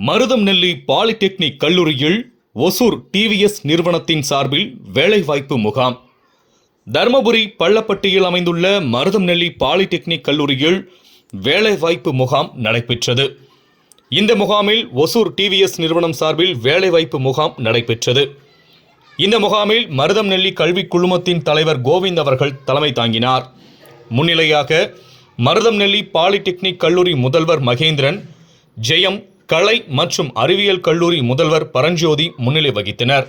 மருதம் நெல்லி பாலிடெக்னிக் கல்லூரியில் ஒசூர் டிவிஎஸ் நிறுவனத்தின் சார்பில் வேலைவாய்ப்பு முகாம். தருமபுரி பள்ளப்பட்டியில் அமைந்துள்ள மருதம் நெல்லி பாலிடெக்னிக் கல்லூரியில் வேலைவாய்ப்பு முகாம் நடைபெற்றது. இந்த முகாமில் ஒசூர் டிவிஎஸ் நிறுவனம் சார்பில் வேலைவாய்ப்பு முகாம் நடைபெற்றது. இந்த முகாமில் மருதம் நெல்லி கல்விக் குழுமத்தின் தலைவர் கோவிந்த் அவர்கள் தலைமை தாங்கினார். முன்னிலையாக மருதம் நெல்லி பாலிடெக்னிக் கல்லூரி முதல்வர் மகேந்திரன் ஜெயம் கலை மற்றும் அறிவியல் கல்லூரி முதல்வர் பரஞ்சோதி முன்னிலை வகித்தனர்.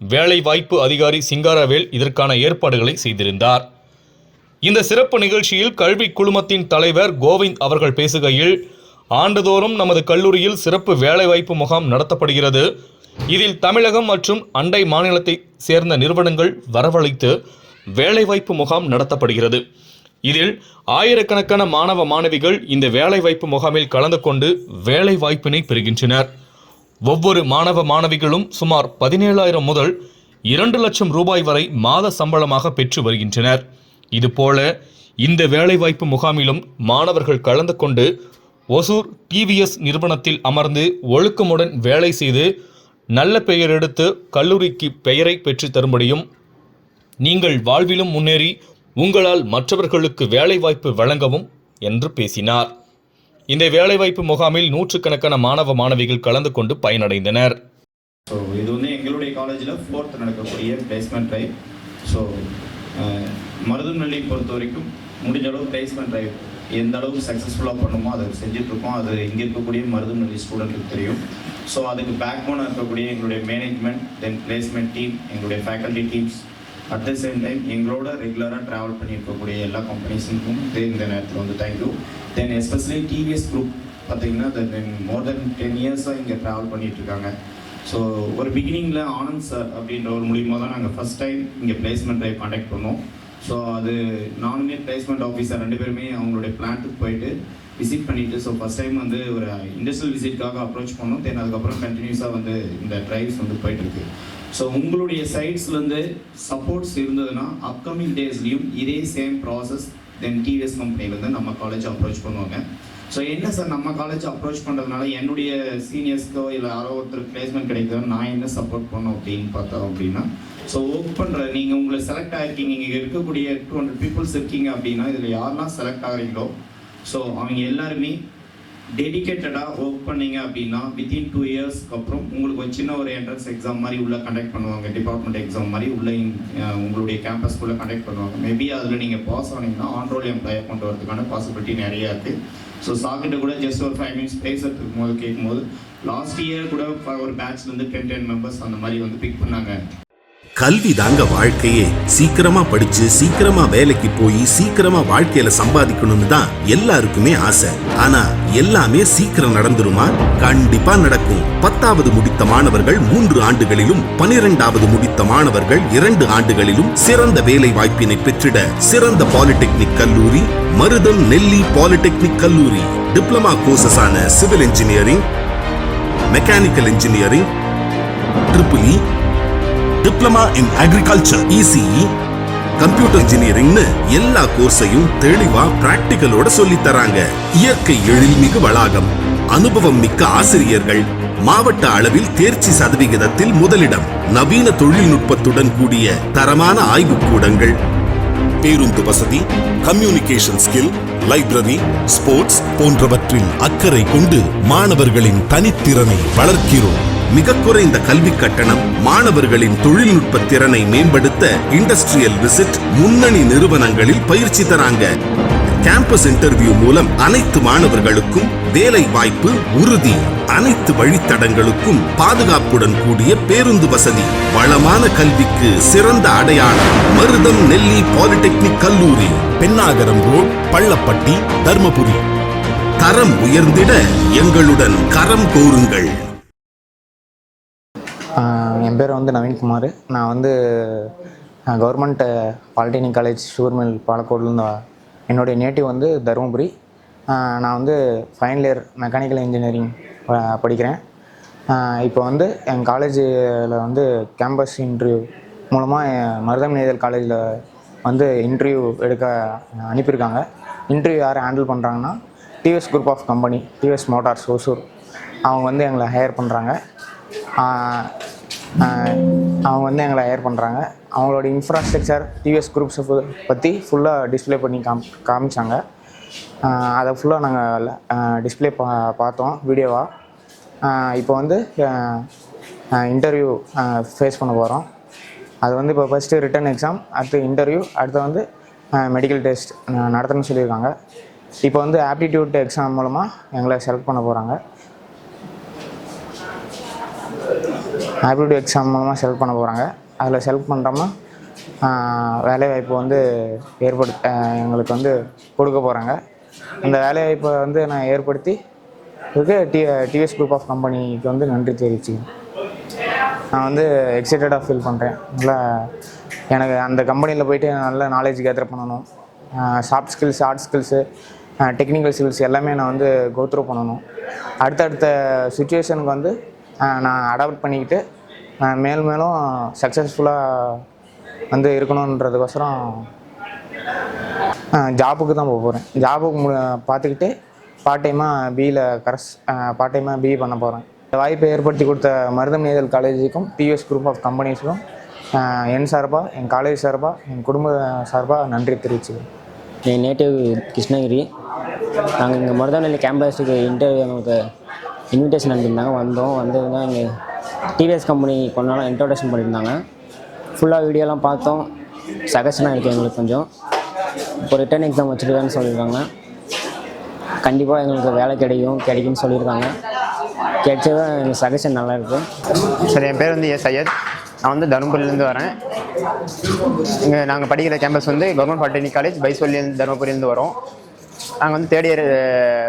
வேலைவாய்ப்பு அதிகாரி சிங்காரவேல் இதற்கான ஏற்பாடுகளை செய்திருந்தார். இந்த சிறப்பு நிகழ்ச்சியில் கல்வி குழுமத்தின் தலைவர் கோவிந்த் அவர்கள் பேசுகையில் ஆண்டுதோறும் நமது கல்லூரியில் சிறப்பு வேலைவாய்ப்பு முகாம் நடத்தப்படுகிறது. இதில் தமிழகம் மற்றும் அண்டை மாநிலத்தை சேர்ந்த நிறுவனங்கள் வரவழைத்து வேலைவாய்ப்பு முகாம் நடத்தப்படுகிறது. இதில் ஆயிரக்கணக்கான மாணவ மாணவிகள் இந்த வேலைவாய்ப்பு முகாமில் கலந்து கொண்டு வேலைவாய்ப்பினை பெறுகின்றனர். ஒவ்வொரு மாணவ மாணவிகளும் சுமார் பதினேழாயிரம் முதல் இரண்டு லட்சம் ரூபாய் வரை மாத சம்பளமாக பெற்று வருகின்றனர். இதுபோல இந்த வேலைவாய்ப்பு முகாமிலும் மாணவர்கள் கலந்து கொண்டு ஒசூர் டிவிஎஸ் நிறுவனத்தில் அமர்ந்து ஒழுக்கமுடன் வேலை செய்து நல்ல பெயர் எடுத்து கல்லூரிக்கு பெயரை பெற்று தரும்படியும் நீங்கள் வாழ்விலும் முன்னேறி உங்களால் மற்றவர்களுக்கு வேலைவாய்ப்பு வழங்கவும் என்று பேசினார். இந்த வேலைவாய்ப்பு முகாமில் நூற்றுக்கணக்கான மாணவ மாணவிகள் கலந்து கொண்டு பயனடைந்தனர். ஸோ இது வந்து எங்களுடைய காலேஜில் ஃபோர்த் நடக்கக்கூடிய பிளேஸ்மெண்ட் ட்ரைவ் ஸோ மருதநெல்லி பொறுத்த வரைக்கும் முடிஞ்ச அளவு பிளேஸ்மெண்ட் ட்ரைவ் எந்த அளவுக்கு சக்ஸஸ்ஃபுல்லாக பண்ணுமோ அதை செஞ்சுட்ருக்கோம். அது இங்கே இருக்கக்கூடிய மருதுநெல்லி ஸ்டூடெண்ட்டுக்கு தெரியும். ஸோ அதுக்கு பேக் போனாக இருக்கக்கூடிய எங்களுடைய மேனேஜ்மெண்ட் தென் பிளேஸ்மெண்ட் டீம் எங்களுடைய faculty teams at the same time எங்களோட ரெகுலராக ட்ராவல் பண்ணியிருக்கக்கூடிய எல்லா கம்பெனிஸுக்கும் இந்த நேரத்தில் வந்து thank you then especially TVS group பார்த்தீங்கன்னா தென் மோர் தென் டென் இயர்ஸாக இங்கே ட்ராவல் பண்ணிட்டு இருக்காங்க ஸோ ஒரு பிகினிங்கில் ஆனந்த் சார் அப்படின்ற ஒரு மூலியமாக தான் நாங்கள் ஃபஸ்ட் டைம் இங்கே பிளேஸ்மெண்ட் ட்ரைவ் காண்டாக்ட் பண்ணோம். ஸோ அது நானுமே பிளேஸ்மெண்ட் ஆஃபீஸர் ரெண்டு பேருமே அவங்களுடைய பிளான்ட்டுக்கு போயிட்டு விசிட் பண்ணிவிட்டு ஸோ ஃபஸ்ட் டைம் வந்து ஒரு இண்டஸ்ட்ரியல் விசிட்காக அப்ரோச் பண்ணோம். தென் அதுக்கப்புறம் கண்டினியூஸாக வந்து இந்த ட்ரைவ்ஸ் வந்து போயிட்டுருக்கு. ஸோ உங்களுடைய சைட்ஸ்லேருந்து சப்போர்ட்ஸ் இருந்ததுன்னா அப்கமிங் டேஸ்லையும் இதே சேம் ப்ராசஸ் தென் டிவிஎஸ் கம்பெனிலேருந்து நம்ம காலேஜ் அப்ரோச் பண்ணுவாங்க. ஸோ என்ன சார் நம்ம காலேஜ் அப்ரோச் பண்ணுறதுனால என்னுடைய சீனியர்ஸ்க்கோ இல்லை யாரோ ஒருத்தர் பிளேஸ்மெண்ட் கிடைக்குதோ நான் என்ன சப்போர்ட் பண்ணோம் அப்படின்னு பார்த்தோம் அப்படின்னா ஸோ ஒர்க் பண்ணுற நீங்கள் உங்களை செலக்ட் ஆகிருக்கீங்க இங்கே இருக்கக்கூடிய டூ ஹண்ட்ரட் பீப்புள்ஸ் இருக்கீங்க அப்படின்னா இதில் யாரெல்லாம் செலக்ட் ஆகிறீங்களோ ஸோ அவங்க எல்லாருமே டெடிக்கேட்டடாக ஒர்க் பண்ணீங்க அப்படின்னா வித்தின் டூ இயர்ஸ்க்கு அப்புறம் உங்களுக்கு ஒரு சின்ன ஒரு என்ட்ரன்ஸ் எக்ஸாம் மாதிரி உள்ளே கண்டக்ட் பண்ணுவாங்க. டிபார்ட்மெண்ட் எக்ஸாம் மாதிரி உள்ளே உங்களுடைய கேம்பஸ்க்குள்ளே கண்டக்ட் பண்ணுவாங்க. மேபி அதில் நீங்கள் பாஸ் ஆனீங்கன்னா ஆன்ரோல் எம்ப்ளாயர் கொண்டு வரதுக்கான பாசிபிலிட்டி நிறையா இருக்குது ஸோ சாக்கிட்ட கூட ஜஸ்ட் ஒரு ஃபைவ் மினிட்ஸ் பேசுறதுக்கு போது கேட்கும்போது லாஸ்ட் இயர் கூட ஒரு பேட்ச்லேருந்து டென் டென் மெம்பர்ஸ் அந்த மாதிரி வந்து பிக் பண்ணாங்க. கல்வி தாங்க வாழ்க்கையே. சீக்கிரமா படிச்சு சீக்கிரமா வேலைக்கு போய் சீக்கிரமா வாழ்க்கையில சம்பாதிக்கணும்னு தான் எல்லாருக்குமே ஆசை. ஆனா எல்லாமே சீக்கிரம் நடந்துருமா? கண்டிப்பா நடக்கும். பத்தாவது முடித்த மாணவர்கள் மூன்று ஆண்டுகளிலும் பனிரெண்டாவது முடித்த மாணவர்கள் இரண்டு ஆண்டுகளிலும் சிறந்த வேலை வாய்ப்பினை பெற்றிட சிறந்த பாலிடெக்னிக் கல்லூரி மருதம் நெல்லி பாலிடெக்னிக் கல்லூரி. Diploma கோர்சஸான civil engineering mechanical engineering triple E diploma in agriculture ECE computer இன்ஜினியரிங்னு எல்லா கோர்ஸையும் தெளிவா பிராக்டிக்கலோட சொல்லித் தராங்க இயற்கை எழில்மிகு வளாகம் அனுபவம் மிக்க ஆசிரியர்கள் மாவட்ட அளவில் தேர்ச்சி சதவிகிதத்தில் முதலிடம் நவீன தொழில்நுட்பத்துடன் கூடிய தரமான ஆய்வுக்கூடங்கள். பேருந்து வசதி கம்யூனிகேஷன் ஸ்கில் லைப்ரரி ஸ்போர்ட்ஸ் போன்றவற்றில் அக்கறை கொண்டு மாணவர்களின் தனித்திறனை வளர்க்கிறோம். மிக குறைந்த கல்வி கட்டணம் மாணவர்களின் தொழில்நுட்ப திறனை மேம்படுத்த இண்டஸ்ட்ரியல் விசிட் முன்னணி நிறுவனங்களில் பயிற்சி தராங்க. கேம்பஸ் இன்டர்வியூ மூலம் அனைத்து மாணவர்களுக்கும் வேலை வாய்ப்பு உறுதி. அனைத்து வழித்தடங்களுக்கும் பாதுகாப்புடன் கூடிய பேருந்து வசதி. வளமான கல்விக்கு சிறந்த அடையாளம். மருதம் நெல்லி பாலிடெக்னிக் கல்லூரி. பெண்ணாகரம் ரோட் பள்ளப்பட்டி தர்மபுரி. தரம் உயர்ந்திட எங்களுடன் கரம் கோருங்கள். என் பேர் வந்து நவீன்குமார். நான் வந்து கவர்மெண்ட் பாலிடெக்னிக் காலேஜ் ஷூர்மில் மில் பாலக்கோடுலேருந்து என்னுடைய நேட்டிவ் வந்து தருமபுரி. நான் வந்து ஃபைனல் இயர் மெக்கானிக்கல் இன்ஜினியரிங் படிக்கிறேன். இப்போ வந்து என் காலேஜில் வந்து கேம்பஸ் இன்டர்வியூ மூலமாக மருதம் நேதல் காலேஜில் வந்து இன்டர்வியூ எடுக்க அனுப்பியிருக்காங்க. இன்டர்வியூ யார் ஹேண்டில் பண்ணுறாங்கன்னா TVS group of company TVS motors Hosur அவங்க வந்து எங்களை ஹையர் பண்ணுறாங்க அவங்க வந்து எங்களை ஹையர் பண்ணுறாங்க அவங்களோட இன்ஃப்ராஸ்ட்ரக்சர் டிவிஎஸ் குரூப்ஸை பற்றி ஃபுல்லாக டிஸ்ப்ளே பண்ணி காம் காமிச்சாங்க. அதை ஃபுல்லாக நாங்கள் டிஸ்ப்ளே பா பார்த்தோம் வீடியோவாக இப்போ வந்து இன்டர்வியூ ஃபேஸ் பண்ண போகிறோம் அது வந்து இப்போ ஃபஸ்ட்டு ரிட்டன் எக்ஸாம் அடுத்து இன்டர்வியூ அடுத்து வந்து மெடிக்கல் டெஸ்ட் நடத்தணும்னு சொல்லியிருக்காங்க. இப்போ வந்து ஆப்டிடியூட் எக்ஸாம் மூலமாக எங்களை செலக்ட் பண்ண போகிறாங்க ஆப்டிடியூட் எக்ஸாம் மூலமாக செலக்ட் பண்ண போகிறாங்க அதில் செலக்ட் பண்ணுறோமா வேலைவாய்ப்பு வந்து ஏற்படு எங்களுக்கு வந்து கொடுக்க போகிறாங்க அந்த வேலைவாய்ப்பை வந்து நான் ஏற்படுத்தி இதுக்கு டி டிவிஎஸ் குரூப் ஆஃப் கம்பெனிக்கு வந்து நன்றி தெரிவிச்சுக்கிறேன் நான் வந்து எக்ஸைட்டடாக ஃபீல் பண்ணுறேன் நல்லா எனக்கு அந்த கம்பெனியில் போயிட்டு நல்ல நாலேஜ் கேதர் பண்ணணும். Soft skills hard skills technical skills எல்லாமே நான் வந்து கோத்ரூ பண்ணணும். அடுத்தடுத்த சுச்சுவேஷனுக்கு வந்து நான் அடாப்ட் பண்ணிக்கிட்டு ஆஹ் மேலும் மேலும் சக்ஸஸ்ஃபுல்லாக வந்து இருக்கணுன்றதுக்கோசரம் ஜாபுக்கு தான் போக போகிறேன் ஜாபுக்கு மு பார்த்துக்கிட்டு பார்ட் டைமாக பியில் கரஸ் பார்ட் டைமாக பிஇ பண்ண போகிறேன் இந்த வாய்ப்பை ஏற்படுத்தி கொடுத்த மருதம் நேதல் காலேஜுக்கும் டிஎஸ் குரூப் ஆஃப் கம்பெனிஸுக்கும் என் சார்பாக என் காலேஜ் சார்பாக என் குடும்ப சார்பாக நன்றி தெரிவிச்சுக்கிறேன். என் நேட்டிவ் கிருஷ்ணகிரி. நாங்கள் இங்கே மருதாநெல்லி கேம்பஸுக்கு இன்டர்வியூ நமக்கு இன்விடேஷன் அனுப்பியிருந்தாங்க. வந்தோம். வந்ததுன்னா இங்கே டிவிஎஸ் கம்பெனி கொஞ்ச நாள் இன்ட்ரோடக்ஷன் பண்ணியிருந்தாங்க. ஃபுல்லாக வீடியோலாம் பார்த்தோம். சஜஷனாக இருக்குது எங்களுக்கு கொஞ்சம். இப்போ ரிட்டர்ன் எக்ஸாம் வச்சுருக்கான்னு சொல்லியிருக்காங்க. கண்டிப்பாக எங்களுக்கு வேலை கிடைக்கும் கிடைக்கும்னு சொல்லியிருக்காங்க. கிடைச்சதான் எங்களுக்கு சஜஷன் நல்லா சார் என் பேர் வந்து எஸ் ஐயர். நான் வந்து தருமபுரியிலேருந்து வரேன். இங்கே நாங்கள் படிக்கிற கேம்பஸ் வந்து கவர்மெண்ட் பாலிடெக்னிக் காலேஜ் பைசோலியிலேருந்து தருமபுரியிலேருந்து வரோம். நாங்கள் வந்து தேர்ட் இயர்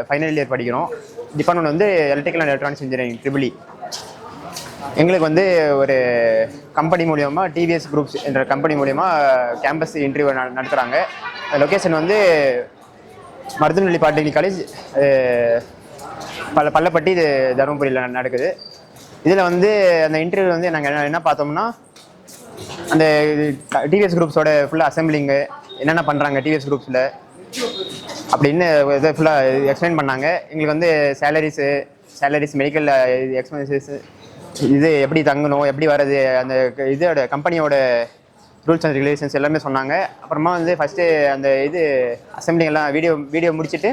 ஃபைனல் இயர் படிக்கிறோம். டிபார்ட்மெண்ட் வந்து electrical and electronics engineering triple E எங்களுக்கு வந்து ஒரு கம்பெனி மூலியமாக டிவிஎஸ் குரூப்ஸ் என்ற கம்பெனி மூலியமாக கேம்பஸ் இன்டர்வியூ நடத்துகிறாங்க லொக்கேஷன் வந்து மருதநெல்லி பாலிடெக்னிக் காலேஜ் பல்ல பள்ளப்பட்டி இது தருமபுரியில் நடக்குது. இதில் வந்து அந்த இன்டர்வியூ வந்து நாங்கள் என்ன என்ன பார்த்தோம்னா அந்த டிவிஎஸ் குரூப்ஸோட ஃபுல்லாக அசம்பிளிங்கு என்னென்ன பண்ணுறாங்க டிவிஎஸ் குரூப்ஸில் அப்படின்னு இதை ஃபுல்லாக எக்ஸ்பிளைன் பண்ணாங்க. எங்களுக்கு வந்து சேலரிஸு சேலரிஸ் மெடிக்கல் எக்ஸ்பென்சஸ் இது எப்படி தங்கணும் எப்படி வர்றது அந்த இதோட கம்பெனியோட ரூல்ஸ் அண்ட் ரெகுலேஷன்ஸ் எல்லாமே சொன்னாங்க. அப்புறமா வந்து ஃபஸ்ட்டு அந்த இது அசம்பிளிங்கெல்லாம் வீடியோ வீடியோ முடிச்சுட்டு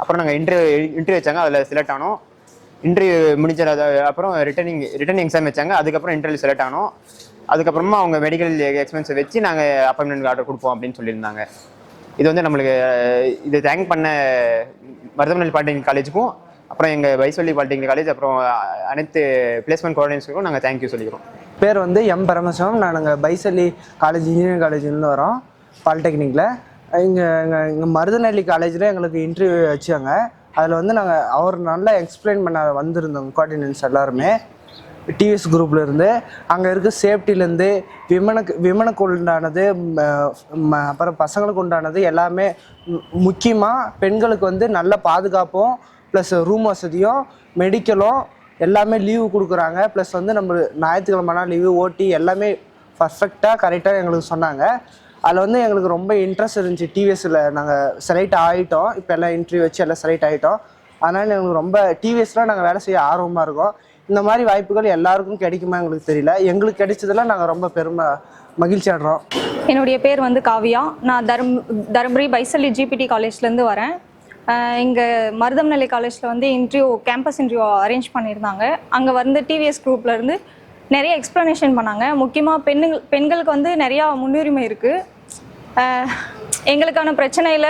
அப்புறம் நாங்கள் இன்டர்வியூ இன்டர்வியூ வச்சாங்க அதில் செலக்ட் ஆனோம். இன்டர்வியூ முடிஞ்ச அப்புறம் ரிட்டர்னிங் ரிட்டர்னிங் எக்ஸாம் வச்சாங்க அதுக்கப்புறம் இன்டர்வியூ செலக்ட் ஆனோம். அதுக்கப்புறமா அவங்க மெடிக்கல் எக்ஸ்பென்ஸை வச்சு நாங்கள் அப்பாயின்மெண்ட் ஆர்டர் கொடுப்போம் அப்படின்னு சொல்லியிருந்தாங்க. இது வந்து நம்மளுக்கு இது தேங்க் பண்ண மருதமலை பாலிடெக்னிக் காலேஜுக்கும் அப்புறம் எங்கள் வைசொல்லி பாலிடெக்னிக் காலேஜ் அப்புறம் அனைத்து பிளேஸ்மெண்ட் கோஆர்டினேஷனுக்கும் நாங்கள் தேங்க்யூ சொல்லிக்கிறோம். பேர் வந்து எம் பரமசிவம். நாங்கள் பைசல்லி காலேஜ் இன்ஜினியரிங் காலேஜ்லேருந்து வரோம் பாலிடெக்னிக்கில் இங்கே எங்கள் இங்கே மருதநெல்லி காலேஜில் எங்களுக்கு இன்டர்வியூ வச்சாங்க. அதில் வந்து நாங்கள் அவர் நல்லா எக்ஸ்பிளைன் பண்ண வந்திருந்தோம் கோஆர்டினேட்ஸ் எல்லாருமே. டிவிஎஸ் குரூப்லேருந்து அங்கே இருக்க சேஃப்டிலேருந்து விமனுக்கு விமனுக்கு உண்டானது அப்புறம் பசங்களுக்கு உண்டானது எல்லாமே முக்கியமாக பெண்களுக்கு வந்து நல்ல பாதுகாப்பும் ப்ளஸ் ரூம் வசதியும் மெடிக்கலும் எல்லாமே லீவு கொடுக்குறாங்க. ப்ளஸ் வந்து நம்ம ஞாயிற்றுக்கிழமைனா லீவு ஓட்டி எல்லாமே பர்ஃபெக்டாக கரெக்டாக எங்களுக்கு சொன்னாங்க. அதில் வந்து எங்களுக்கு ரொம்ப இன்ட்ரெஸ்ட் இருந்துச்சு டிவிஎஸில் நாங்கள் செலக்ட் ஆகிட்டோம் இப்போ எல்லாம் இன்டர்வியூ வச்சு எல்லாம் செலக்ட் ஆகிட்டோம் அதனால் எங்களுக்கு ரொம்ப டிவிஎஸ்லாம் நாங்கள் வேலை செய்ய ஆர்வமாக இருக்கோம். இந்த மாதிரி வாய்ப்புகள் எல்லாருக்கும் கிடைக்குமா எங்களுக்கு தெரியல. எங்களுக்கு கிடைச்சதுல நாங்கள் ரொம்ப பெருமை மகிழ்ச்சி ஆடுறோம். என்னுடைய பேர் வந்து காவியா. நான் தரும் தருமபுரி பைசலி ஜிபிடி காலேஜ்லேருந்து வரேன். இங்கே மருதம்நிலை காலேஜில் வந்து இன்டர்வியூ கேம்பஸ் இன்டர்வியூ அரேஞ்ச் பண்ணியிருந்தாங்க. அங்கே வந்து டிவிஎஸ் குரூப்லேருந்து நிறைய எக்ஸ்ப்ளனேஷன் பண்ணாங்க. முக்கியமாக பெண்ணுங்கள் பெண்களுக்கு வந்து நிறையா முன்னுரிமை இருக்குது எங்களுக்கான பிரச்சனையில்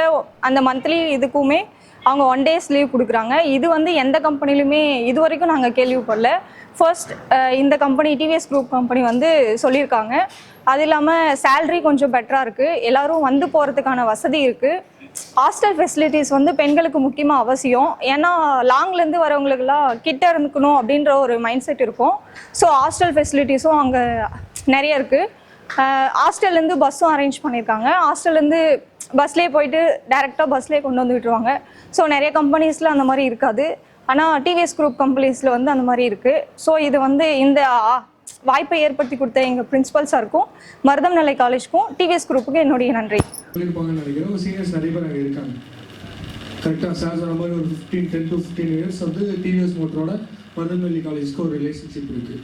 அந்த மந்த்லி இதுக்குமே அவங்க ஒன் டேஸ் லீவ் கொடுக்குறாங்க. இது வந்து எந்த கம்பெனிலுமே இது வரைக்கும் நாங்கள் கேள்விப்படல. ஃபர்ஸ்ட் இந்த கம்பெனி டிவிஎஸ் குரூப் கம்பெனி வந்து சொல்லியிருக்காங்க. அது இல்லாமல் சேல்ரி கொஞ்சம் பெட்டராக இருக்குது எல்லோரும் வந்து போகிறதுக்கான வசதி இருக்குது ஹாஸ்டல் ஃபெசிலிட்டிஸ் வந்து பெண்களுக்கு முக்கியமாக அவசியம். ஏன்னா லாங்லேருந்து வரவங்களுக்குலாம் கிட்ட இருந்துக்கணும் அப்படின்ற ஒரு மைண்ட் செட் இருக்கும் ஸோ ஹாஸ்டல் ஃபெசிலிட்டிஸும் அங்கே நிறைய இருக்குது ஹாஸ்டல்லேருந்து பஸ்ஸும் அரேஞ்ச் பண்ணியிருக்காங்க. ஹாஸ்டல்லேருந்து பஸ்லேயே போயிட்டு டேரெக்டாக பஸ்லேயே கொண்டு வந்து விட்டுருவாங்க. ஸோ நிறைய கம்பெனிஸில் அந்த மாதிரி இருக்காது. ஆனால் டிவிஎஸ் குரூப் கம்பெனிஸில் வந்து அந்த மாதிரி இருக்குது ஸோ இது வந்து இந்த வாய்ப்பை ஏற்படுத்தி கொடுத்த எங்கள் பிரின்ஸிபல் சாருக்கும் மருதம் நிலை காலேஜ்க்கும் டிவிஎஸ் குரூப்புக்கும் என்னுடைய நன்றி. சீனியர்ஸ் நிறைய பேர். அங்கே இருக்காங்க. கரெக்டாக சார் சொன்ன மாதிரி ஒரு fifteen ten to fifteen years வந்து டிவிஎஸ் மோட்டரோட மருதநெல்லி காலேஜ்க்கு ஒரு ரிலேஷன்ஷிப் இருக்குது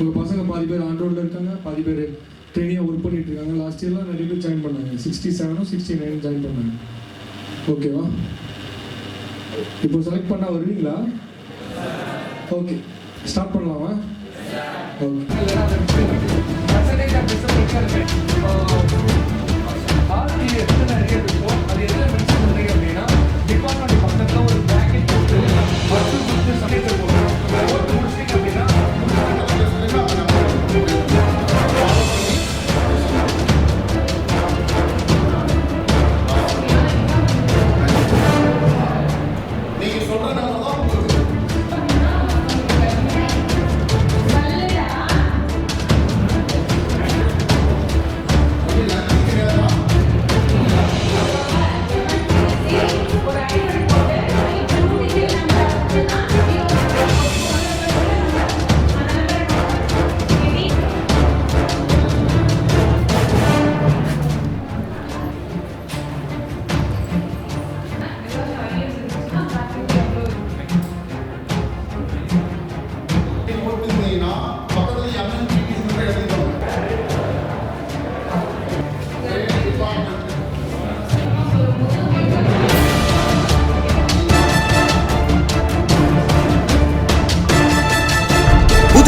உங்கள் பசங்க பாதி பேர் ஆன் இருக்காங்க பாதி பேர் ட்ரெயினியாக ஒர்க் பண்ணிட்டு இருக்காங்க. லாஸ்ட் இயர்லாம் நிறைய பேர் ஜாயின் பண்ணாங்க. சிக்ஸ்டி செவனும் சிக்ஸ்டி நைன் ஜாயின் பண்ணாங்க ஓகேவா இப்போ செலக்ட் பண்ணால் வருவீங்களா? ஓகே ஸ்டார்ட் பண்ணலாமா? ஓகே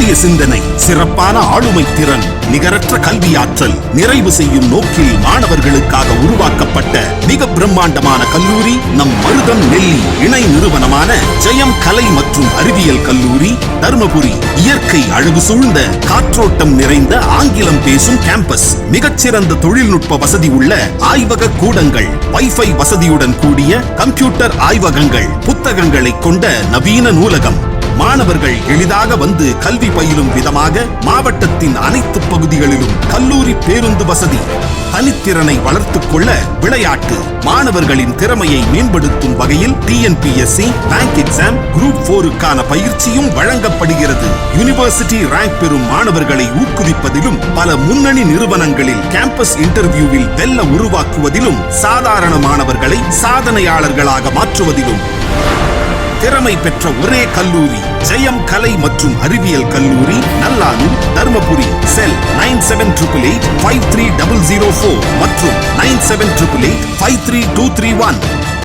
புதிய சிந்தனை சிறப்பான ஆளுமை திறன் நிகரற்ற கல்வியாற்றல் நிறைவு செய்யும் நோக்கில் மாணவர்களுக்காக உருவாக்கப்பட்ட மிக பிரம்மாண்டமான கல்லூரி நம் மருதம் நெல்லி இணை நிறுவனமான ஜெயம் கலை மற்றும் அறிவியல் கல்லூரி தர்மபுரி. இயற்கை அழகு சூழ்ந்த காற்றோட்டம் நிறைந்த ஆங்கிலம் பேசும் கேம்பஸ். மிகச்சிறந்த தொழில்நுட்ப வசதி உள்ள ஆய்வக கூடங்கள் வைஃபை வசதியுடன் கூடிய கம்ப்யூட்டர் ஆய்வகங்கள் புத்தகங்களை கொண்ட நவீன நூலகம். மாணவர்கள் எளிதாக வந்து கல்வி பயிலும் விதமாக மாவட்டத்தின் அனைத்து பகுதிகளிலும் கல்லூரி பேருந்து வசதி தனித்திறனை வளர்த்துக் கொள்ள விளையாட்டு மாணவர்களின் திறமையை மேம்படுத்தும் வகையில் டிஎன்பிஎஸ்சி பேங்க் எக்ஸாம் குரூப் போருக்கான பயிற்சியும் வழங்கப்படுகிறது. யூனிவர்சிட்டி ரேங்க் பெறும் மாணவர்களை ஊக்குவிப்பதிலும் பல முன்னணி நிறுவனங்களில் கேம்பஸ் இன்டர்வியூவில் வெல்ல உருவாக்குவதிலும் சாதாரண மாணவர்களை சாதனையாளர்களாக மாற்றுவதிலும். திறமை பெற்ற ஒரே கல்லூரி ஜெயம் கலை மற்றும் அறிவியல் கல்லூரி Nallanur Dharmapuri. Cell nine seven triple eight five three double zero four மற்றும் nine seven triple eight five three two three one